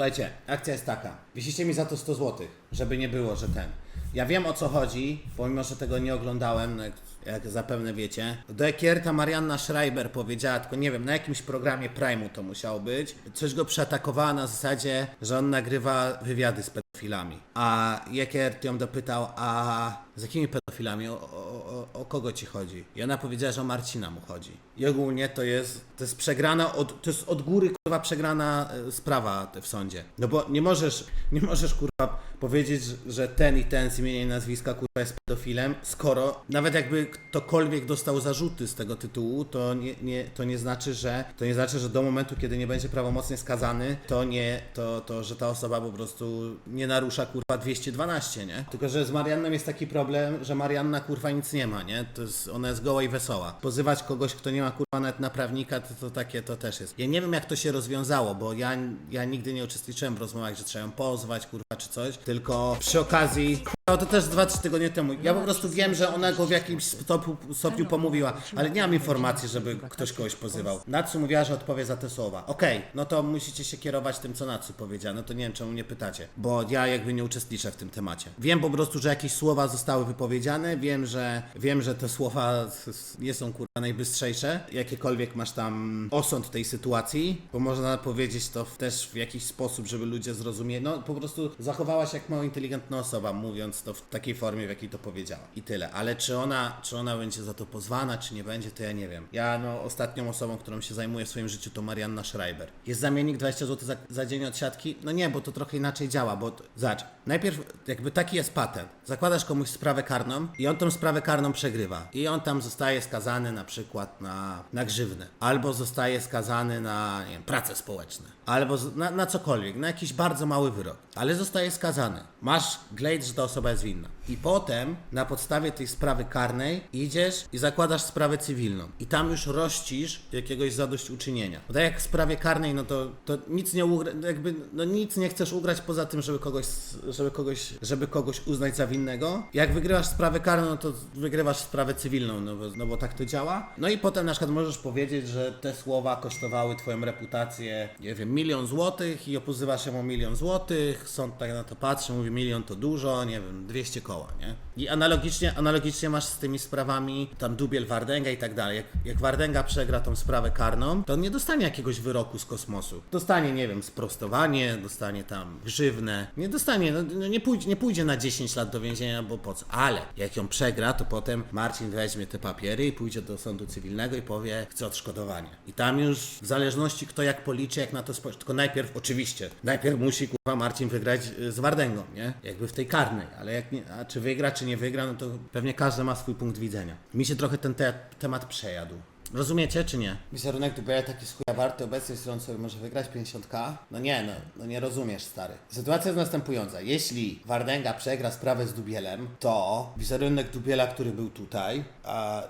Słuchajcie, akcja jest taka. Wisicie mi za to 100 zł, żeby nie było, że ten. Ja wiem o co chodzi, pomimo że tego nie oglądałem, no jak, jak zapewne wiecie. Do Ekierta Marianna Schreiber powiedziała, tylko nie wiem, na jakimś programie Prime'u to musiało być. Coś go przeatakowała na zasadzie, że on nagrywa wywiady z pedofilami. A Ekiert ją dopytał, a z jakimi pedofilami? O, o, o, o kogo ci chodzi? I ona powiedziała, że o Marcina mu chodzi. I ogólnie to jest, to jest przegrana, od, to jest od góry kurwa przegrana e, sprawa w sądzie. No bo nie możesz, nie możesz kurwa powiedzieć, że ten i ten z imienia i nazwiska kurwa jest pedofilem, skoro nawet jakby ktokolwiek dostał zarzuty z tego tytułu, to nie, nie, to nie znaczy, że to nie znaczy, że do momentu, kiedy nie będzie prawomocnie skazany, to nie, to, to że ta osoba po prostu nie narusza kurwa 212, nie? Tylko, że z Marianną jest taki problem, że Marianna kurwa nic nie ma, nie? To jest, ona jest goła i wesoła. Pozywać kogoś, kto nie ma kurwa nawet na prawnika, to, to takie to też jest. Ja nie wiem jak to się rozwiązało, bo ja, ja nigdy nie uczestniczyłem w rozmowach, że trzeba ją pozwać, kurwa, czy coś, tylko przy okazji Kurwa, to też 2-3 tygodnie temu. Ja po prostu wiem, że ona go w jakimś stopniu, stopniu pomówiła, ale nie mam informacji, żeby ktoś kogoś pozywał. Natsu mówiła, że odpowie za te słowa. Okej, no to musicie się kierować tym, co Natsu powiedziała. No to nie wiem, czemu nie pytacie, bo ja jakby nie uczestniczę w tym temacie. Wiem po prostu, że jakieś słowa zostały wypowiedziane, wiem, że wiem, że te słowa nie są kurwa najbystrzejsze. Jakiekolwiek masz tam osąd tej sytuacji, bo można powiedzieć to też w jakiś sposób, żeby ludzie zrozumieli. No po prostu zachowałaś jak mało inteligentna osoba, mówiąc to w takiej formie, w jakiej to powiedziała. I tyle. Ale czy ona, czy ona będzie za to pozwana, czy nie będzie, to ja nie wiem. Ja no ostatnią osobą, którą się zajmuję w swoim życiu to Marianna Schreiber. Jest zamiennik 20 zł za, za dzień od siatki? No nie, bo to trochę inaczej działa, bo to, zobacz, najpierw jakby taki jest patent. Zakładasz komuś sprawę karną i on tą sprawę karną przegrywa. I on tam zostaje skazany na przykład na, na grzywnę. Albo zostaje skazany na, nie wiem, prace społeczne. Albo na, na cokolwiek, na jakiś bardzo mały wyrok. Ale zostaje skazany. Masz glejt, że ta osoba jest winna. I potem na podstawie tej sprawy karnej idziesz i zakładasz sprawę cywilną. I tam już rościsz jakiegoś zadośćuczynienia. Bo tak jak w sprawie karnej, no to, to nic nie ugra, jakby, no nic nie chcesz ugrać poza tym, żeby kogoś, żeby kogoś, żeby kogoś uznać za winnego. Jak wygrywasz sprawę karną, no to wygrywasz sprawę cywilną, no bo, no bo tak to działa. No i potem na przykład możesz powiedzieć, że te słowa kosztowały twoją reputację, nie wiem, milion złotych i opozywasz się o milion złotych, sąd tak na to patrzy, mówi milion to dużo, nie wiem, 200 koła, nie? I analogicznie, analogicznie masz z tymi sprawami tam Dubiel, Wardęga i tak dalej. Jak, jak Wardęga przegra tą sprawę karną, to on nie dostanie jakiegoś wyroku z kosmosu. Dostanie, nie wiem, sprostowanie, dostanie tam grzywnę. Nie dostanie, no, no nie, pójdzie, nie pójdzie na 10 lat do więzienia, bo po co? Ale jak ją przegra, to potem Marcin weźmie te papiery i pójdzie do sądu cywilnego i powie, chce odszkodowanie. I tam już w zależności kto jak policzy, jak na to spojrzy. Tylko najpierw, oczywiście, najpierw musi kurwa Marcin wygrać y, z Wardęgą, nie? Jakby w tej karnej, ale jak nie, czy wygra, czy nie wygra, no to pewnie każdy ma swój punkt widzenia. Mi się trochę ten te temat przejadł. Rozumiecie, czy nie? Wizerunek Dubera taki z chuja warty obecnie, którą sobie może wygrać 50k? No nie, no, no nie rozumiesz, stary. Sytuacja jest następująca. Jeśli Wardęga przegra sprawę z Dubielem, to wizerunek Dubiela, który był tutaj, a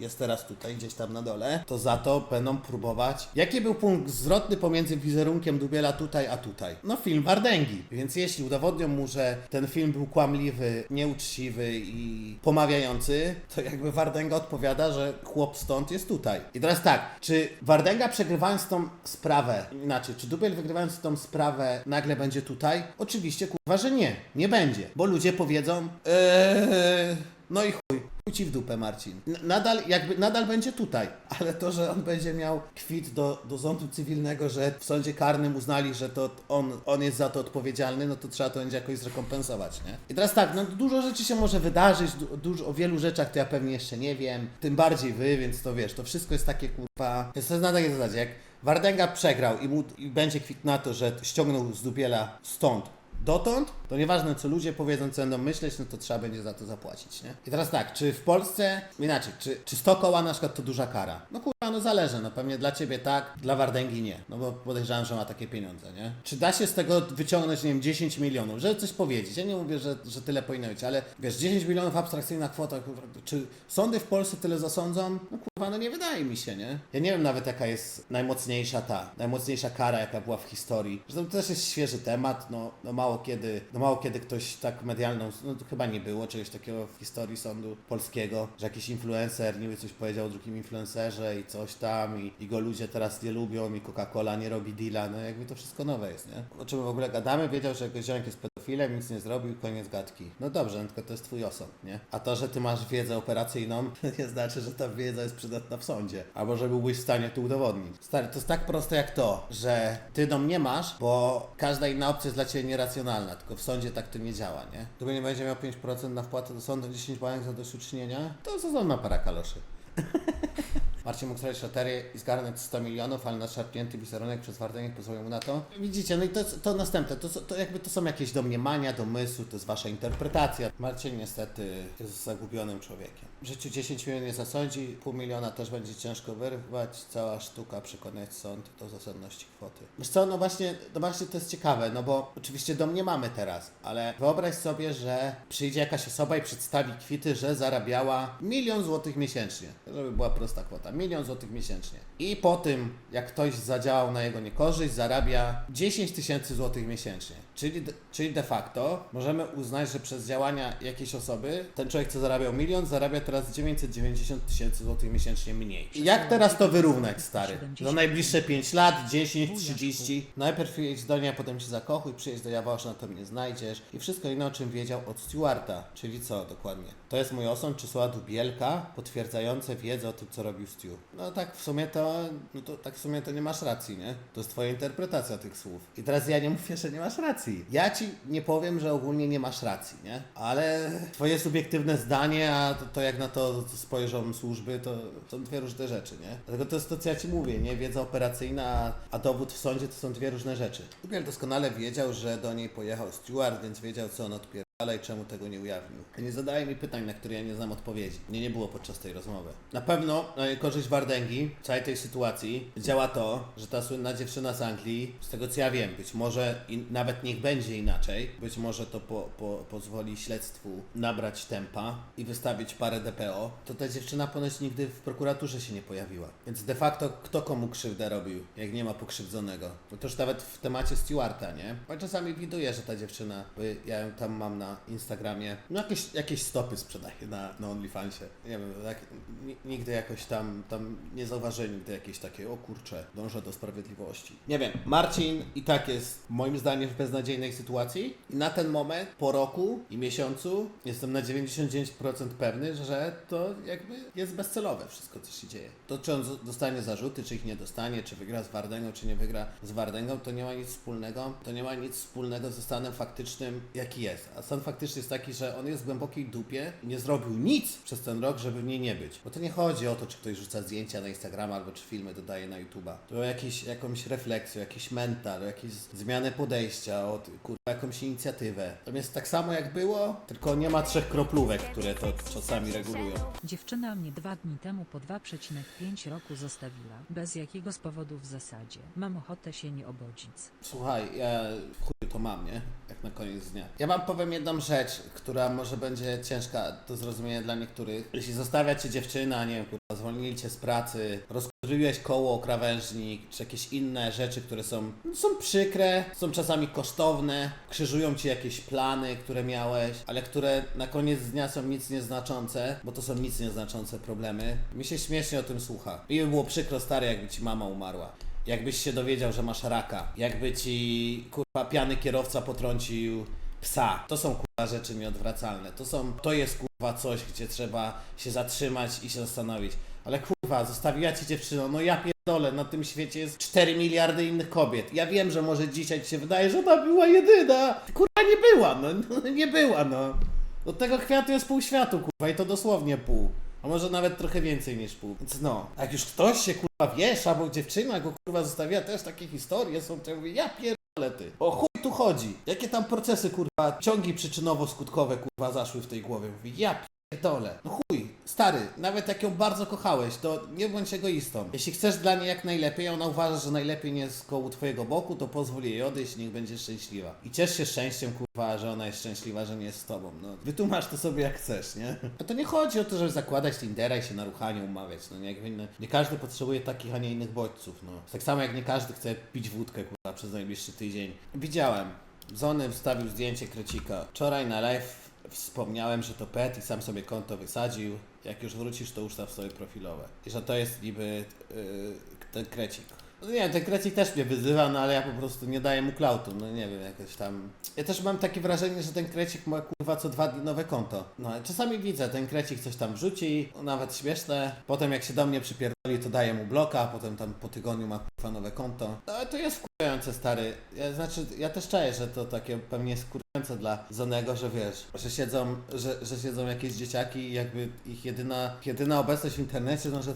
jest teraz tutaj, gdzieś tam na dole, to za to będą próbować. Jaki był punkt zwrotny pomiędzy wizerunkiem Dubiela tutaj a tutaj? No film Wardęgi. Więc jeśli udowodnią mu, że ten film był kłamliwy, nieuczciwy i pomawiający, to jakby Wardęga odpowiada, że chłop stąd jest tutaj. I teraz tak, czy Wardęga przegrywając tą sprawę, inaczej, czy Dubiel wygrywając tą sprawę nagle będzie tutaj? Oczywiście, kurwa, że nie. Nie będzie. Bo ludzie powiedzą, eee, no i chuj. Ci w dupę, Marcin. Nadal, jakby, nadal będzie tutaj, ale to, że on będzie miał kwit do, do sądu cywilnego, że w sądzie karnym uznali, że to on, on jest za to odpowiedzialny, no to trzeba to będzie jakoś zrekompensować, nie? I teraz tak, no dużo rzeczy się może wydarzyć, du, dużo, o wielu rzeczach to ja pewnie jeszcze nie wiem, tym bardziej wy, więc to wiesz, to wszystko jest takie kurwa, jest to na takiej zasadzie, jak Wardęga przegrał i, mu, i będzie kwit na to, że ściągnął z Dubiela stąd dotąd, to nieważne co ludzie powiedzą, co będą myśleć, no to trzeba będzie za to zapłacić, nie? I teraz tak, czy w Polsce, inaczej, czy, czy 100 koła na przykład to duża kara? No kurwa, no zależy, no pewnie dla Ciebie tak, dla Wardęgi nie, no bo podejrzewam, że ma takie pieniądze, nie? Czy da się z tego wyciągnąć, nie wiem, 10 milionów, żeby coś powiedzieć? Ja nie mówię, że, że tyle powinno być, ale wiesz, 10 milionów abstrakcyjna kwota, kurwa, czy sądy w Polsce tyle zasądzą? No kurwa, no nie wydaje mi się, nie? Ja nie wiem nawet jaka jest najmocniejsza ta, najmocniejsza kara, jaka była w historii. Zresztą to też jest świeży temat, no, no mało mało kiedy, no mało kiedy ktoś tak medialną, no chyba nie było czegoś takiego w historii sądu polskiego, że jakiś influencer niby coś powiedział o drugim influencerze i coś tam i, i go ludzie teraz nie lubią i Coca-Cola nie robi deala, no jakby to wszystko nowe jest, nie? O czym w ogóle gadamy? Wiedział, że jakiś ziomek jest pedofilem, nic nie zrobił, koniec gadki. No dobrze, no tylko to jest twój osąd, nie? A to, że ty masz wiedzę operacyjną, nie znaczy, że ta wiedza jest przydatna w sądzie. Albo że byłbyś w stanie to udowodnić. Stary, to jest tak proste jak to, że ty dom nie masz, bo każda inna opcja jest dla ciebie nieracjonalna, tylko w sądzie tak to nie działa, nie? Gdyby nie będzie miał 5% na wpłatę do sądu, 10 baniek za dośćuczynienia, to co ma para kaloszy. Marcin mógł zrobić loterię i zgarnąć 100 milionów, ale naszarpnięty wizerunek przez Wardęgę pozwolił mu na to. Widzicie, no i to, to następne, to, to jakby to są jakieś domniemania, domysły, to jest wasza interpretacja. Marcin niestety jest zagubionym człowiekiem. W życiu 10 milionów nie zasądzi, pół miliona też będzie ciężko wyrwać, cała sztuka przekonać sąd do zasadności kwoty. Wiesz co, no właśnie, no właśnie to jest ciekawe, no bo oczywiście domniemamy teraz, ale wyobraź sobie, że przyjdzie jakaś osoba i przedstawi kwity, że zarabiała milion złotych miesięcznie, żeby była prosta kwota, milion złotych miesięcznie. I po tym, jak ktoś zadziałał na jego niekorzyść, zarabia 10 tysięcy złotych miesięcznie. Czyli, de- czyli de facto możemy uznać, że przez działania jakiejś osoby ten człowiek, co zarabiał milion, zarabia teraz 990 tysięcy złotych miesięcznie mniej. I jak teraz to wyrównać, stary? Za najbliższe 5 lat, 10, 30. Najpierw jedź do niej, a potem się zakochuj, przyjedź do Jaworzna, to mnie znajdziesz. I wszystko inne, o czym wiedział od Stewarta. Czyli co dokładnie? To jest mój osąd czy słowa Dubielka potwierdzające wiedzę o tym, co robił No tak w sumie to, no to tak w sumie to nie masz racji, nie? To jest twoja interpretacja tych słów. I teraz ja nie mówię, że nie masz racji. Ja ci nie powiem, że ogólnie nie masz racji, nie? Ale twoje subiektywne zdanie, a to, to jak na to spojrzą służby, to są dwie różne rzeczy, nie? Dlatego to jest to, co ja ci mówię, nie? Wiedza operacyjna, a, dowód w sądzie to są dwie różne rzeczy. Dubiel doskonale wiedział, że do niej pojechał Stewart, więc wiedział, co on odpiera. Ale czemu tego nie ujawnił? Nie zadaje mi pytań, na które ja nie znam odpowiedzi. Mnie nie było podczas tej rozmowy. Na pewno na korzyść Wardęgi w całej tej sytuacji działa to, że ta słynna dziewczyna z Anglii, z tego co ja wiem, być może i nawet niech będzie inaczej, być może to po, po, pozwoli śledztwu nabrać tempa i wystawić parę DPO, to ta dziewczyna ponoć nigdy w prokuraturze się nie pojawiła. Więc de facto kto komu krzywdę robił, jak nie ma pokrzywdzonego? No to już nawet w temacie Stewarta, nie? Bo czasami widuję, że ta dziewczyna, ja ją tam mam na Instagramie, no jakieś, jakieś stopy sprzedaje na, na OnlyFansie. Nie wiem, tak, ni- nigdy jakoś tam, tam nie zauważyłem nigdy jakieś takie, o dążę do sprawiedliwości. Nie wiem, Marcin i tak jest moim zdaniem w beznadziejnej sytuacji i na ten moment, po roku i miesiącu, jestem na 99% pewny, że to jakby jest bezcelowe wszystko, co się dzieje. To, czy on dostanie zarzuty, czy ich nie dostanie, czy wygra z Wardęgą, czy nie wygra z Wardęgą, to nie ma nic wspólnego, to nie ma nic wspólnego ze stanem faktycznym, jaki jest. A stan faktyczny jest taki, że on jest w głębokiej dupie i nie zrobił nic przez ten rok, żeby w niej nie być. Bo to nie chodzi o to, czy ktoś rzuca zdjęcia na Instagrama, albo czy filmy dodaje na YouTube'a. To o jakiś, jakąś refleksję, jakiś mental, o jakieś zmianę podejścia, o kurwa, jakąś inicjatywę. To jest tak samo jak było, tylko nie ma trzech kroplówek, które to czasami regulują. Dziewczyna mnie dwa dni temu po 2,5 roku zostawiła, bez jakiego z powodu w zasadzie. Mam ochotę się nie obodzić. Słuchaj, ja w chuju to mam, nie? Jak na koniec dnia. Ja wam powiem jedną rzecz, która może będzie ciężka do zrozumienia dla niektórych. Jeśli zostawia cię dziewczyna, nie wiem, kurwa, zwolnili cię z pracy, rozkurzyłeś koło, krawężnik, czy jakieś inne rzeczy, które są, są przykre, są czasami kosztowne, krzyżują ci jakieś plany, które miałeś, ale które na koniec dnia są nic nieznaczące, bo to są nic nieznaczące problemy. Mi się śmiesznie o tym słucha. Mi by było przykro, stary, jakby ci mama umarła. Jakbyś się dowiedział, że masz raka. Jakby ci kurwa piany kierowca potrącił psa. To są kurwa rzeczy nieodwracalne. To są, to jest kurwa coś, gdzie trzeba się zatrzymać i się zastanowić. Ale kurwa, zostawiła ci dziewczyną, no ja pierdolę, na tym świecie jest 4 miliardy innych kobiet. Ja wiem, że może dzisiaj ci się wydaje, że ona była jedyna. Kurwa nie była, no, no nie była, no. Od tego kwiatu jest pół światu, kurwa, i to dosłownie pół. A może nawet trochę więcej niż pół. Więc no, jak już ktoś się kurwa wiesza, bo dziewczyna go kurwa zostawiła, też takie historie są, to ja mówię, ja pierdolę O chuj tu chodzi? Jakie tam procesy kurwa, ciągi przyczynowo-skutkowe kurwa zaszły w tej głowie? Mówię, ja pierdolę. No chuj, stary, nawet jak ją bardzo kochałeś, to nie bądź egoistą. Jeśli chcesz dla niej jak najlepiej, ona uważa, że najlepiej nie jest koło twojego boku, to pozwól jej odejść i niech będzie szczęśliwa. I ciesz się szczęściem, kurwa, że ona jest szczęśliwa, że nie jest z tobą. No, wytłumacz to sobie jak chcesz, nie? A to nie chodzi o to, żeby zakładać Tindera i się na ruchanie umawiać, no nie, jakby, no, nie każdy potrzebuje takich, a nie innych bodźców, no. Tak samo jak nie każdy chce pić wódkę, kurwa, przez najbliższy tydzień. Widziałem Zony wstawił zdjęcie krecika. Wczoraj na live wspomniałem, że to pet i sam sobie konto wysadził. Jak już wrócisz, to ustaw sobie profilowe. I że to jest niby yy, ten krecik. No nie wiem, ten krecik też mnie wyzywa, no ale ja po prostu nie daję mu klautu, no nie wiem, jakoś tam... Ja też mam takie wrażenie, że ten krecik ma kurwa co dwa dni nowe konto. No ale czasami widzę, ten krecik coś tam wrzuci, nawet śmieszne, potem jak się do mnie przypierdoli, to daję mu bloka, a potem tam po tygodniu ma kurwa nowe konto. No ale to jest wkurzające, stary. Ja, znaczy, ja też czaję, że to takie pewnie jest wkurzające dla Zonego, że wiesz, że siedzą, że, że siedzą jakieś dzieciaki i jakby ich jedyna, jedyna obecność w internecie, no, że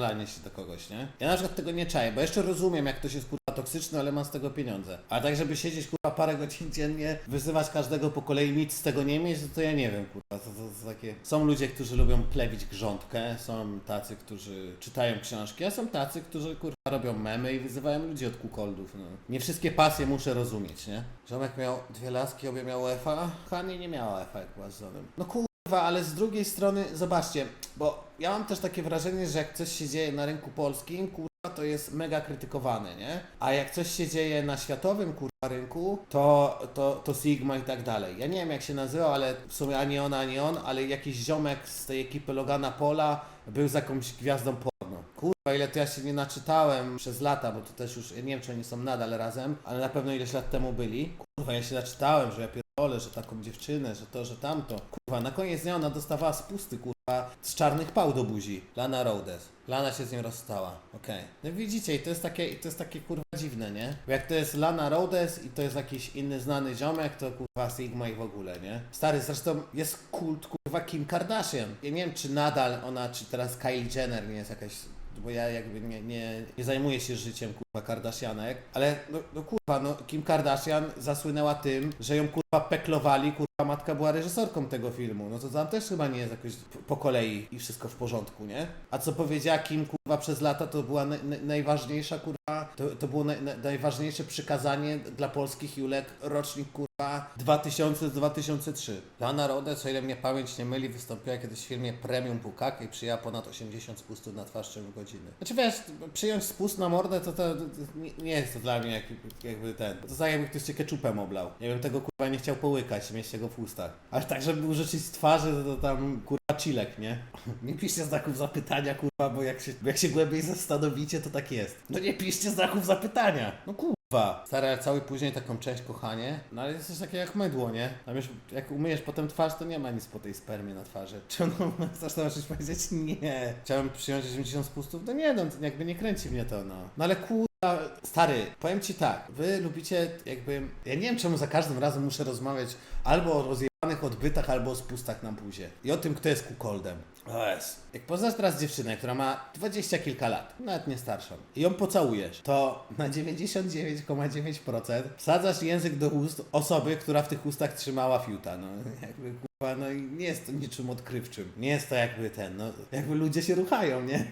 przypierdalanie się do kogoś, nie? Ja na przykład tego nie czaję, bo jeszcze rozumiem, jak ktoś jest kurwa toksyczny, ale ma z tego pieniądze. A tak, żeby siedzieć kurwa parę godzin dziennie, wyzywać każdego po kolei, nic z tego nie mieć, to, ja nie wiem, kurwa. To, to, to takie... Są ludzie, którzy lubią plewić grządkę, są tacy, którzy czytają książki, a są tacy, którzy kurwa robią memy i wyzywają ludzi od kukoldów, no. Nie wszystkie pasje muszę rozumieć, nie? Ziomek miał dwie laski, obie miał UEFA, Hani nie miała UEFA, jak była z. No. Kurwa, ale z drugiej strony, zobaczcie, bo ja mam też takie wrażenie, że jak coś się dzieje na rynku polskim, kurwa, to jest mega krytykowane, nie? A jak coś się dzieje na światowym, kurwa, rynku, to, to, to Sigma i tak dalej. Ja nie wiem, jak się nazywa, ale w sumie ani on, ani on, ale jakiś ziomek z tej ekipy Logana Pola był z jakąś gwiazdą porno. Kurwa, ile to ja się nie naczytałem przez lata, bo to też już, ja nie wiem, czy oni są nadal razem, ale na pewno ileś lat temu byli. Kurwa, ja się naczytałem, że ja że taką dziewczynę, że to, że tamto. Kurwa, na koniec dnia ona dostawała spusty, kurwa, z czarnych pał do buzi. Lana Rhodes. Lana się z nią rozstała. Okej. No widzicie, i to jest takie, to jest takie kurwa dziwne, nie? Bo jak to jest Lana Rhodes i to jest jakiś inny znany ziomek, to kurwa Sigma i w ogóle, nie? Stary, zresztą jest kult kurwa Kim Kardashian. Ja nie wiem, czy nadal ona, czy teraz Kylie Jenner nie jest jakaś bo ja jakby nie, nie, nie zajmuję się życiem kurwa Kardashianek, ale no, no kurwa, no Kim Kardashian zasłynęła tym, że ją kurwa peklowali, kurwa matka była reżyserką tego filmu, no to tam też chyba nie jest jakoś po- kolei i wszystko w porządku, nie? A co powiedziała Kim kurwa przez lata, to była naj, naj, najważniejsza kurwa, to, to było naj, najważniejsze przykazanie dla polskich Julek, rocznik kurwa 2000-2003. Lana Rhodes, o ile mnie pamięć nie myli, wystąpiła kiedyś w filmie Premium Bukak i przyjęła ponad 80 spustów na twarz w ciągu godziny. Znaczy wiesz, przyjąć spust na mordę to, to, to nie, nie jest to dla mnie jak, jakby ten. To tak jakby ktoś cię keczupem oblał. Nie wiem, tego kurwa nie chciał połykać, mieć tego w ustach. Ale tak, żeby użyczyć z twarzy, to, tam kurwa chilek, nie? Nie piszcie znaków zapytania, kurwa, bo jak się, jak się głębiej zastanowicie, to tak jest. No nie piszcie znaków zapytania. No kurwa. Dwa. Stary, ale cały później taką część kochanie, no ale jest coś takie jak mydło, nie? Tam już jak umyjesz potem twarz, to nie ma nic po tej spermie na twarzy. Czy no, chcesz to coś powiedzieć? Nie. Chciałem przyjąć 80 spustów? No nie, no jakby nie kręci mnie to, no. No ale kurwa, stary, powiem ci tak, wy lubicie jakby, ja nie wiem czemu za każdym razem muszę rozmawiać albo o rozjebanych odbytach, albo o spustach na buzie. I o tym, kto jest kukoldem. O jest. Jak poznasz teraz dziewczynę, która ma dwadzieścia kilka lat, nawet nie starszą, i ją pocałujesz, to na 99,9% wsadzasz język do ust osoby, która w tych ustach trzymała fiuta. No jakby no i nie jest to niczym odkrywczym. Nie jest to jakby ten, no jakby ludzie się ruchają, nie?